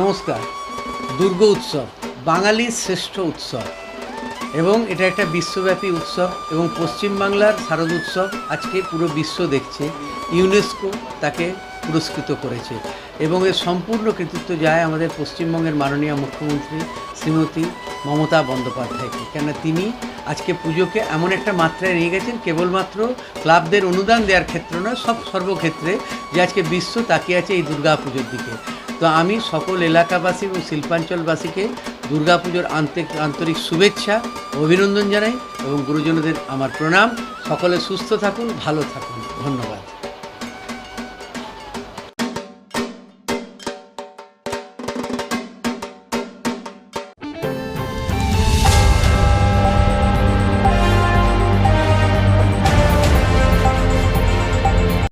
নমস্কার, দুর্গ উৎসব, বাঙালির শ্রেষ্ঠ উৎসব। এবং এটা একটা বিশ্বব্যাপী উৎসব এবং পশ্চিমবাংলার শারদ উৎসব আজকে পুরো বিশ্ব দেখছে, ইউনেস্কো তাকে পুরস্কৃত করেছে। এবং এর সম্পূর্ণ কৃতিত্ব যায় আমাদের পশ্চিমবঙ্গের মাননীয় মুখ্যমন্ত্রী শ্রীমতী মমতা বন্দ্যোপাধ্যায়কে। কেন তিনি আজকে পুজোকে এমন একটা মাত্রায় নিয়ে গেছেন, কেবলমাত্র ক্লাবদের অনুদান দেওয়ার ক্ষেত্রে নয়, সব সর্বক্ষেত্রে যে আজকে বিশ্ব তাকিয়ে আছে এই দুর্গা পুজোর দিকে। তো আমি সকল এলাকাবাসী এবং শিল্পাঞ্চলবাসীকে দুর্গাপুজোর আন্তরিক আন্তরিক শুভেচ্ছা, অভিনন্দন জানাই এবং গুরুজনদের আমার প্রণাম। সকলে সুস্থ থাকুন, ভালো থাকুন। ধন্যবাদ।